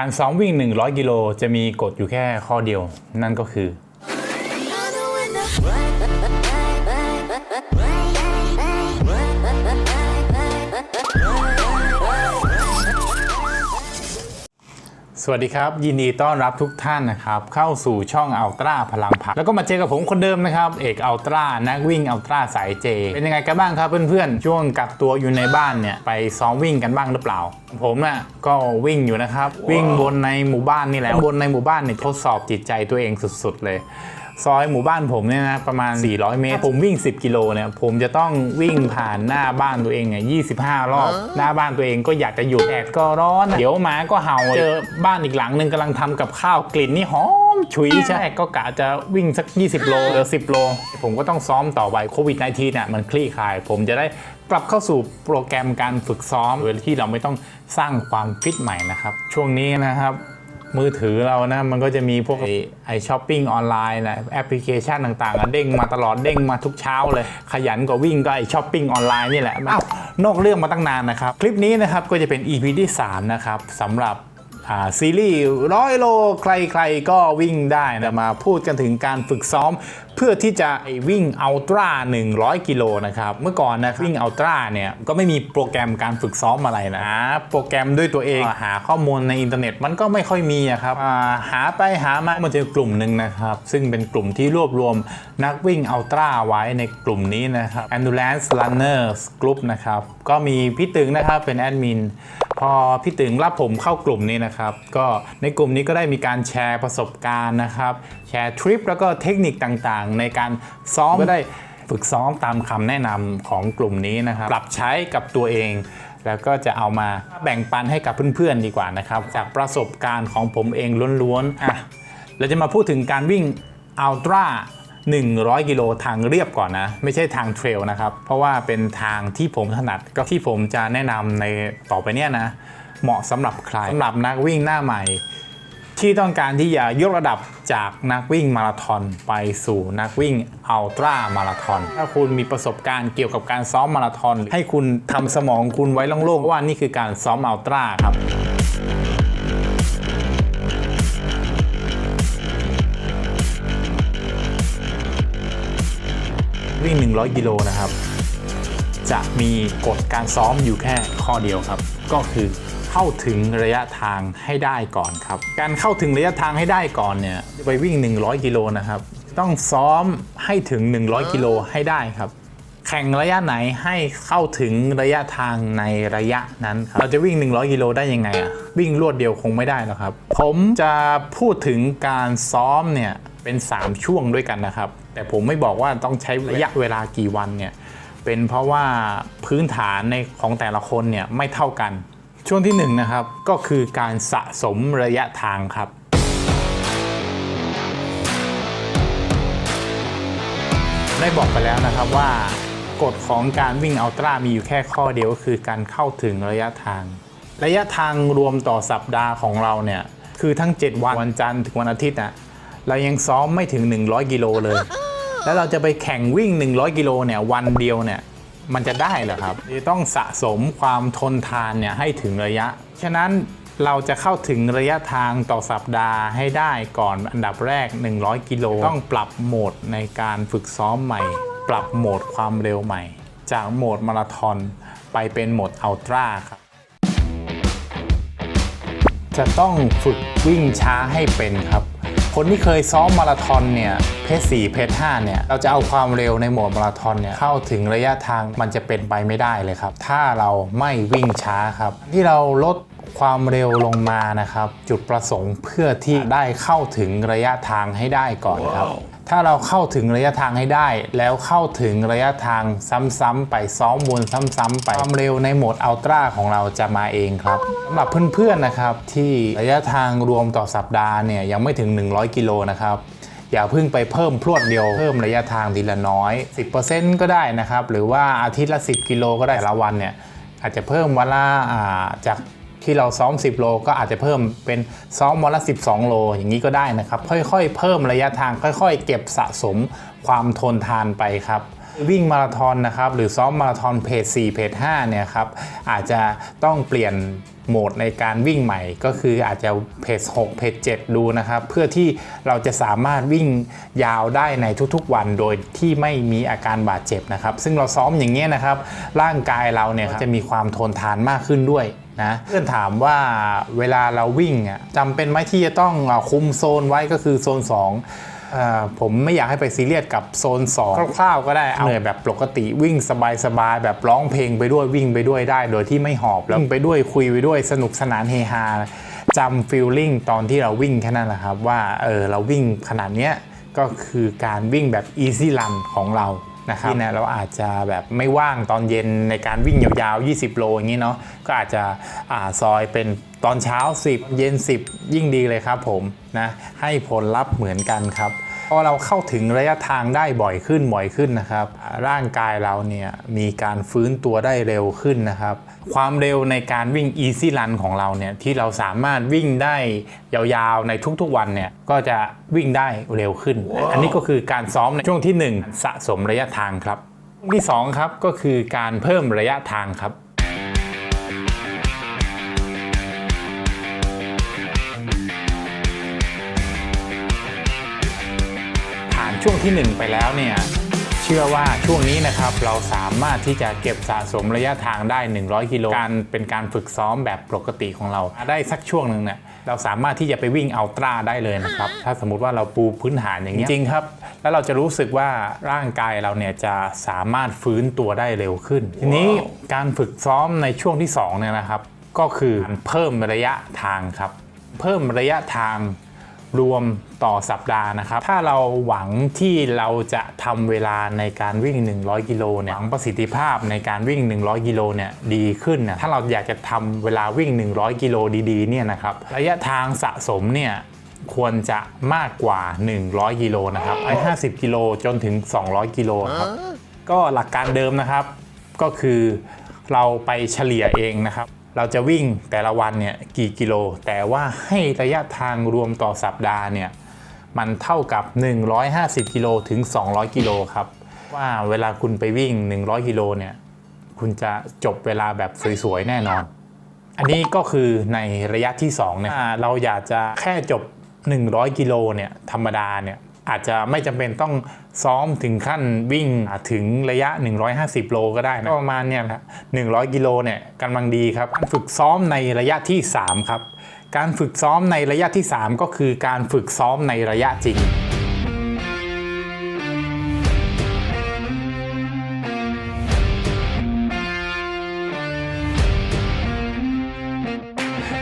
การซ้อมวิ่ง 100 กิโลจะมีกฎอยู่แค่ข้อเดียว นั่นก็คือ วัสดีครับ ยินดีต้อนรับทุกท่านนะครับ เข้าสู่ช่องอัลตร้าพลังผัก แล้วก็มาเจอกับผมคนเดิมนะครับ เอกอัลตร้านักวิ่งอัลตร้าสายเจ เป็นยังไงกันบ้างครับเพื่อนๆ ช่วงกักตัวอยู่ในบ้านเนี่ย ไปซ้อมวิ่งกันบ้างหรือเปล่า ผมน่ะก็วิ่งอยู่นะครับ วิ่งบนในหมู่บ้านนี่แหละบนในหมู่บ้านเนี่ยทดสอบจิตใจตัวเองสุด ๆ เลย ซอยหมู่บ้านผมเนี่ยนะประมาณ 400 เมตร ผมวิ่ง 10 กิโลเนี่ยผมจะต้องวิ่งผ่านหน้าบ้านตัวเองเนี่ย25 รอบ หน้าบ้านตัวเองก็อยากจะหยุดแดดก็ร้อน เดี๋ยวหมาก็เห่าเจอบ้านอีกหลังหนึ่งกำลังทำกับข้าวกลิ่นนี่หอมฉุยใช่ก็กะจะวิ่งสัก 20 โลหรือ 10 โล ผมก็ต้องซ้อมต่อไปโควิด -19 เนี่ยมันคลี่คลาย ผมจะได้กลับเข้าสู่โปรแกรมการฝึกซ้อมโดยที่เราไม่ต้องสร้างความฟิตใหม่นะครับ ช่วงนี้นะครับ มือถือเรานะมันก็จะมีพวกไอ้ไอช้อปปิ้งออนไลน์นะแอปพลิเคชันต่างๆอะเด้งมาตลอดเด้งมาทุกเช้าเลย ขยันกว่าวิ่งก็ไอช้อปปิ้งออนไลน์นี่แหละอ้าวนอกเรื่องมาตั้งนานนะครับ คลิปนี้นะครับก็จะเป็น EP ที่ 3 นะครับสำหรับอ่า ซีรีส์ร้อยโลใครๆก็วิ่งได้นะมาพูดกันถึงการฝึกซ้อม เพื่อที่จะวิ่งอัลตร้า100 กิโลนะครับ เมื่อก่อนนะวิ่งอัลตร้าเนี่ยก็ไม่มีโปรแกรมการฝึกซ้อมอะไรนะ โปรแกรมด้วยตัวเองหาข้อมูลในอินเทอร์เน็ตมันก็ไม่ค่อยมีครับหาไปหามามาเจอกลุ่มหนึ่งนะครับ ซึ่งเป็นกลุ่มที่รวบรวมนักวิ่งอัลตร้าไว้ในกลุ่มนี้นะครับ Endurance Runners Group นะครับก็มีพี่ตึงนะครับเป็นแอดมิน พอพี่ตึงรับผมเข้ากลุ่มนี้นะครับ ก็ในกลุ่มนี้ก็ได้มีการแชร์ประสบการณ์นะครับ แชร์ทริปแล้วก็เทคนิคต่างๆ ในการซ้อมก็ได้ฝึกซ้อมตามคำแนะนำของกลุ่มนี้นะครับ ปรับใช้กับตัวเอง แล้วก็จะเอามาแบ่งปันให้กับเพื่อนๆดีกว่านะครับ จากประสบการณ์ของผมเองล้วนๆอะเราจะมาพูดถึงการวิ่งอัลตร้า 100 กิโลทางเรียบก่อนนะ ไม่ใช่ทางเทรลนะครับ เพราะว่าเป็นทางที่ผมถนัดก็ที่ผมจะแนะนำในต่อไปเนี้ยนะ เหมาะสำหรับใครสำหรับนักวิ่งหน้าใหม่ ที่ต้องการที่จะยกระดับจากนักวิ่งมาราธอนไปสู่นักวิ่งอัลตร้ามาราธอนถ้าคุณมีประสบการณ์เกี่ยวกับการซ้อมมาราธอนให้คุณทำสมองคุณไว้โล่งๆว่านี่คือการซ้อมอัลตร้าครับ วิ่ง 100 กิโลนะครับ จะมีกฎการซ้อมอยู่แค่ข้อเดียวครับ ก็คือเข้าถึงระยะทางให้ได้ก่อนครับ การเข้าถึงระยะทางให้ได้ก่อนเนี่ยไปวิ่ง 100 กิโลนะครับ ต้องซ้อมให้ถึง 100 กิโลให้ได้ครับแข่งระยะไหนให้เข้าถึงระยะทางในระยะนั้นรเราจะวิ่ง 100 กิโลได้ยังไงอะวิ่งรวดเดียวคงไม่ได้หรอกครับ ผมจะพูดถึงการซ้อมเนี่ย เป็น 3 ช่วงด้วยกันนะครับ แต่ผมไม่บอกว่าต้องใช้ระยะเวลากี่วันเนี่ยเป็นเพราะว่าพื้นฐานในของแต่ละคนเนี่ยไม่เท่ากัน ช่วงที่1นงนะครับก็คือการสะสมระยะทางครับได้บอกไปแล้วนะครับว่ากฎของการวิ่งอัลตร้ามีอยู่แค่ข้อเดียวก็คือการเข้าถึงระยะทาง ระยะทางรวมต่อสัปดาห์ของเราเนี่ยคือทั้ง 7 วันวันจันทร์ถึงวันอาทิตย์นะ เรายังซ้อมไม่ถึง 100 กิโลเลย แล้วเราจะไปแข่งวิ่ง 100 กิโลเนี่ยวันเดียวเนี่ยมันจะได้เหรอครับจะต้องสะสมความทนทานเนี่ยให้ถึงระยะ ฉะนั้นเราจะเข้าถึงระยะทางต่อสัปดาห์ให้ได้ก่อนอันดับแรก 100 กิโล ต้องปรับโหมดในการฝึกซ้อมใหม่ ปรับโหมดความเร็วใหม่ จากโหมดมาราธอนไปเป็นโหมดอัลตร้าครับจะต้องฝึกวิ่งช้าให้เป็นครับ คนที่เคยซ้อมมาราธอนเนี่ยเพจ4เพจ5เนี่ยเราจะเอาความเร็วในหมวดมาราธอนเนี่ยเข้าถึงระยะทางมันจะเป็นไปไม่ได้เลยครับ ถ้าเราไม่วิ่งช้าครับ ที่เราลดความเร็วลงมานะครับ จุดประสงค์เพื่อที่ได้เข้าถึงระยะทางให้ได้ก่อนครับ ถ้าเราเข้าถึงระยะทางให้ได้ แล้วเข้าถึงระยะทางซ้ำๆไปซ้อมวนซ้ำๆไปความเร็วในโหมดอัลตร้าของเราจะมาเองครับสำหรับเพื่อนๆนะครับ ที่ระยะทางรวมต่อสัปดาห์เนี่ยยังไม่ถึง 100 กิโลนะครับอย่าเพิ่งไปเพิ่มพรวดเดียวเพิ่มระยะทางทีละน้อย 10%ก็ได้นะครับ หรือว่าอาทิตย์ละ 10 กิโลก็ได้ละวันเนี่ยอาจจะเพิ่มวันละาจาก ที่เราซ้อม 10 โล ก็อาจจะเพิ่มเป็นซ้อมวันละ 12 โล อย่างนี้ก็ได้นะครับ ค่อยๆ เพิ่มระยะทางค่อยๆ เก็บสะสมความทนทานไปครับวิ่งมาราธอนนะครับหรือซ้อมมาราธอนเพจ4เพจ5เนี่ยครับอาจจะต้องเปลี่ยน โหมดในการวิ่งใหม่ก็คืออาจจะเพจ6เพจ7ดูนะครับ เพื่อที่เราจะสามารถวิ่งยาวได้ในทุกๆวันโดยที่ไม่มีอาการบาดเจ็บนะครับ ซึ่งเราซ้อมอย่างเงี้ยนะครับ ร่างกายเราเนี่ยจะมีความทนทานมากขึ้นด้วยนะเพื่อนถามว่าเวลาเราวิ่งอะจำเป็นไหมที่จะต้องคุมโซนไว้ก็คือโซน2เอ่อ ผมไม่อยากให้ไปซีเรียสกับโซน2คร่าวๆก็ได้เอาเหนื่อยแบบปกติวิ่งสบายๆแบบร้องเพลงไปด้วยวิ่งไปด้วยได้ โดยที่ไม่หอบแล้ววิ่งไปด้วยคุยไปด้วยสนุกสนานเฮฮาจำฟีลลิ่งตอนที่เราวิ่งแค่นั้นแหละครับ ว่าเออเราวิ่งขนาดเนี้ยก็คือการวิ่งแบบ easy run ของเรา นะครับที่เนี่เราอาจจะแบบไม่ว่างตอนเย็นในการวิ่งยาวๆ 20 โลอย่างนี้เนาะก็อาจจะอ่าซอยเป็นตอนเช้า 10 เย็น 10 ยิ่งดีเลยครับผมนะให้ผลลัพธ์เหมือนกันครับพอเราเข้าถึงระยะทางได้บ่อยขึ้นบ่อยขึ้นนะครับ ร่างกายเราเนี่ยมีการฟื้นตัวได้เร็วขึ้นนะครับ ความเร็วในการวิ่ง Easy Run ของเราเนี่ยที่เราสามารถวิ่งได้ยาวๆในทุกๆวันเนี่ยก็จะวิ่งได้เร็วขึ้น อันนี้ก็คือการซ้อมในช่วงที่ 1 สะสมระยะทางครับช่วงที่ 2 ครับก็คือการเพิ่มระยะทางครับผ่านช่วงที่ 1 ไปแล้วเนี่ยเชื่อว่าช่วงนี้นะครับเราสามารถที่จะเก็บสะสมระยะทางได้ 100 กิโลการเป็นการฝึกซ้อมแบบปกติของเรา ได้สักช่วงหนึ่งเนี่ยเราสามารถที่จะไปวิ่งอัลตร้าได้เลยนะครับถ้าสมมุติว่าเราปูพื้นฐานอย่างนี้ยจริงครับ แล้วเราจะรู้สึกว่าร่างกายเราเนี่ยจะสามารถฟื้นตัวได้เร็วขึ้น ทีนี้การฝึกซ้อมในช่วงที่สองเนี่ยนะครับ ก็คือเพิ่มระยะทางครับ เพิ่มระยะทาง รวมต่อสัปดาห์นะครับ ถ้าเราหวังที่เราจะทำเวลาในการวิ่ง 100 กิโลเนี่ยหวังประสิทธิภาพในการวิ่ง 100 กิโลเนี่ยดีขึ้นนะถ้าเราอยากจะทำเวลาวิ่ง 100 กิโลดีๆเนี่ยนะครับระยะทางสะสมเนี่ยควรจะมากกว่า 100 กิโลนะครับไอ้50 กิโลจนถึง 200 กิโลครับก็หลักการเดิมนะครับ ก็คือเราไปเฉลี่ยเองนะครับ เราจะวิ่งแต่ละวันเนี่ยกี่กิโล แต่ว่าให้ระยะทางรวมต่อสัปดาห์เนี่ยมันเท่ากับ 150 กิโลถึง 200 กิโลครับ ว่าเวลาคุณไปวิ่ง 100 กิโลเนี่ยคุณจะจบเวลาแบบสวยๆ แน่นอน อันนี้ก็คือในระยะที่2เนี่ยเราอยากจะแค่จบ 100 กิโลเนี่ยธรรมดาเนี่ยอาจจะไม่จำเป็นต้อง ซ้อมถึงขั้นวิ่งถึงระยะ 150 โลก็ได้นะประมาณเนี่ยแหละ100 กิโลเนี่ยกำลังดีครับฝึกซ้อมในระยะที่ 3 ครับ การฝึกซ้อมในระยะที่ 3 ก็คือการฝึกซ้อมในระยะจริง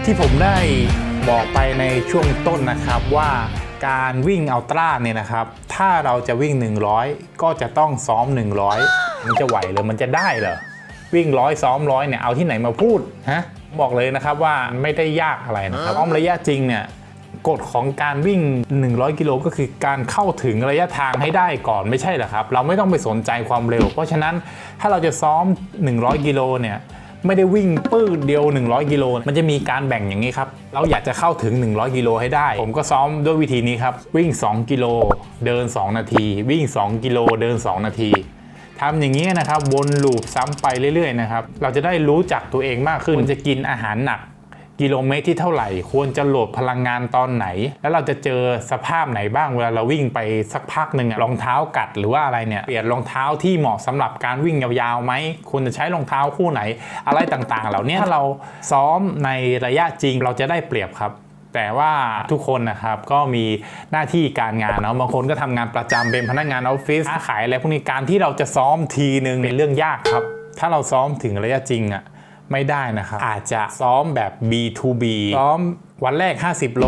ที่ผมได้บอกไปในช่วงต้นนะครับว่า การวิ่งอัลตร้าเนี่ยนะครับ ถ้าเราจะวิ่ง 100 ก็จะต้องซ้อม 100 มันจะไหวเหรือมันจะได้เหรอวิ่งร้อยซ้อมร้อยเนี่ยเอาที่ไหนมาพูดฮะบอกเลยนะครับว่าไม่ได้ยากอะไรนะครับซ้อมระยะจริงเนี่ยกฎของการวิ่ง 100 กิโลก็คือการเข้าถึงระยะทางให้ได้ก่อนไม่ใช่เหรอครับ เราไม่ต้องไปสนใจความเร็ว เพราะฉะนั้นถ้าเราจะซ้อม 100 กิโลเนี่ย ไม่ได้วิ่งปื้ดเดียว 100 กิโล มันจะมีการแบ่งอย่างนี้ครับ เราอยากจะเข้าถึง 100 กิโลให้ได้ ผมก็ซ้อมด้วยวิธีนี้ครับ วิ่ง 2 กิโล เดิน 2 นาที วิ่ง 2 กิโล เดิน 2 นาทีทำอย่างนี้นะครับ วนลูปซ้ำไปเรื่อยๆนะครับ เราจะได้รู้จักตัวเองมากขึ้น จะกินอาหารหนัก กิโลเมตรที่เท่าไหร่ ควรจะโหลดพลังงานตอนไหน แล้วเราจะเจอสภาพไหนบ้างเวลาเราวิ่งไปสักพักหนึ่งอะรองเท้ากัดหรือว่าอะไรเนี่ยเปลี่ยนรองเท้าที่เหมาะสำหรับการวิ่งยาวๆไหมควรจะใช้รองเท้าคู่ไหน อะไรต่างๆ เหล่านี้ถ้าเราซ้อมในระยะจริงเราจะได้เปรียบครับแต่ว่าทุกคนนะครับก็มีหน้าที่การงานเนาะบางคนก็ทำงานประจำเป็นพนักงานออฟฟิศค้าขายอะไรพวกนี้การที่เราจะซ้อมทีหนึ่งเป็นเรื่องยากครับ ถ้าเราซ้อมถึงระยะจริงอะ ไม่ได้นะครับ อาจจะซ้อมแบบ B2B ซ้อมวันแรก 50 โล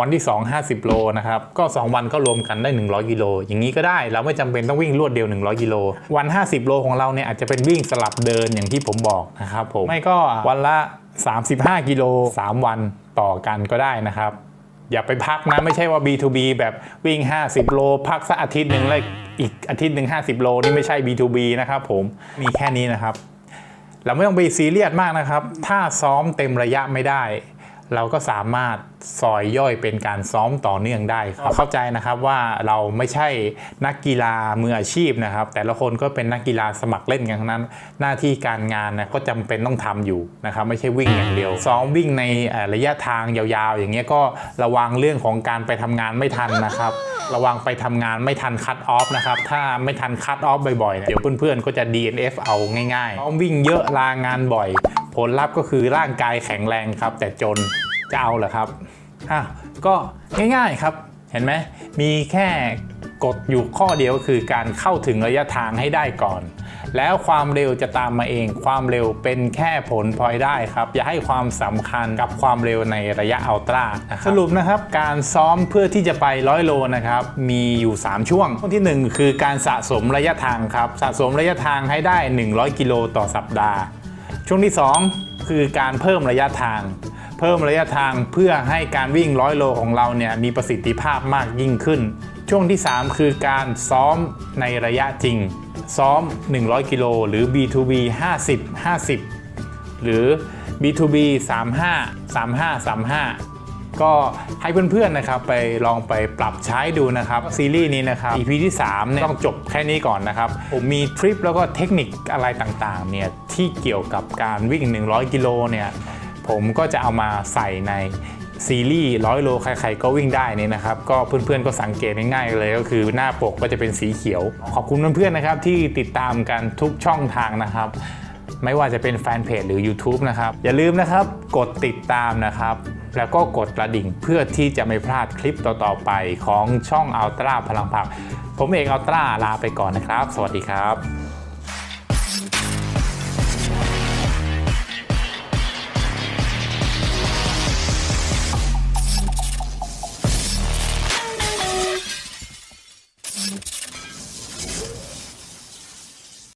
วันที่ 2 50 โลนะครับ ก็ 2 วันก็รวมกันได้ 100 กิโล อย่างนี้ก็ได้ เราไม่จำเป็นต้องวิ่งรวดเดียว 100 กิโล วัน 50 โลของเราเนี่ยอาจจะเป็นวิ่งสลับเดินอย่างที่ผมบอกนะครับผม ไม่ก็วันละ 35 กิโล 3 วันต่อกันก็ได้นะครับ อย่าไปพักนะ ไม่ใช่ว่า B2B แบบวิ่ง 50 โล พักสักอาทิตย์หนึ่งแล้วอีกอาทิตย์หนึ่ง50 โล นี่ไม่ใช่ B2B นะครับผม มีแค่นี้นะครับ เราไม่ต้องไปซีเรียสมากนะครับ ถ้าซ้อมเต็มระยะไม่ได้ เราก็สามารถซอยย่อยเป็นการซ้อมต่อเนื่องได้ครับเข้าใจนะครับว่าเราไม่ใช่นักกีฬามืออาชีพนะครับ แต่ละคนก็เป็นนักกีฬาสมัครเล่นกันทั้งนั้น หน้าที่การงานนะก็จำเป็นต้องทำอยู่นะครับ ไม่ใช่วิ่งอย่างเดียว ซ้อมวิ่งในระยะทางยาวๆ อย่างเงี้ยก็ระวังเรื่องของการไปทำงานไม่ทันนะครับ ระวังไปทำงานไม่ทันคัตออฟนะครับ ถ้าไม่ทันคัตออฟบ่อยๆ เดี๋ยวเพื่อนๆ ก็จะ DNF เอาง่ายๆต้องวิ่งเยอะลางานบ่อย ผลลัพธ์ก็คือร่างกายแข็งแรงครับ แต่จนจะเอาเหรอครับอะก็ง่ายๆครับ เห็นไหมมีแค่กฎอยู่ข้อเดียวก็คือการเข้าถึงระยะทางให้ได้ก่อน แล้วความเร็วจะตามมาเอง ความเร็วเป็นแค่ผลพลอยได้ครับ อย่าให้ความสำคัญกับความเร็วในระยะอัลตร้านะครับสรุปนะครับ การซ้อมเพื่อที่จะไปร้อยโลนะครับ มีอยู่ 3 ช่วง ช่วงที่ 1 คือการสะสมระยะทางครับสะสมระยะทางให้ได้ 100 กิโลต่อสัปดาห์ ช่วงที่ 2 คือการเพิ่มระยะทาง เพิ่มระยะทางเพื่อให้การวิ่งร้อยโลของเราเนี่ยมีประสิทธิภาพมากยิ่งขึ้น ช่วงที่ 3 คือการซ้อมในระยะจริง ซ้อม 100 กิโลหรือ B2B 50 50 หรือ B2B 35 35 35 ก็ให้เพื่อนๆนะครับไปลองไปปรับใช้ดูนะครับ ซีรีส์นี้นะครับ EP ที่3เนี่ยต้องจบแค่นี้ก่อนนะครับ ผมมีทริปแล้วก็เทคนิคอะไรต่างๆเนี่ยที่เกี่ยวกับการวิ่ง 100 กิโลเนี่ย ผมก็จะเอามาใส่ในซีรีส์ร้อยโลใครๆก็วิ่งได้นี่นะครับ ก็เพื่อนๆก็สังเกตง่ายๆเลยก็คือหน้าปกก็จะเป็นสีเขียว ขอบคุณเพื่อนๆนะครับที่ติดตามกันทุกช่องทางนะครับ ไม่ว่าจะเป็นแฟนเพจหรือ YouTube นะครับ อย่าลืมนะครับกดติดตามนะครับ แล้วก็กดกระดิ่งเพื่อที่จะไม่พลาดคลิปต่อๆไปของช่องอัลตร้าพลังผัก ผมเอกอัลตร้าลาไปก่อนนะครับ สวัสดีครับ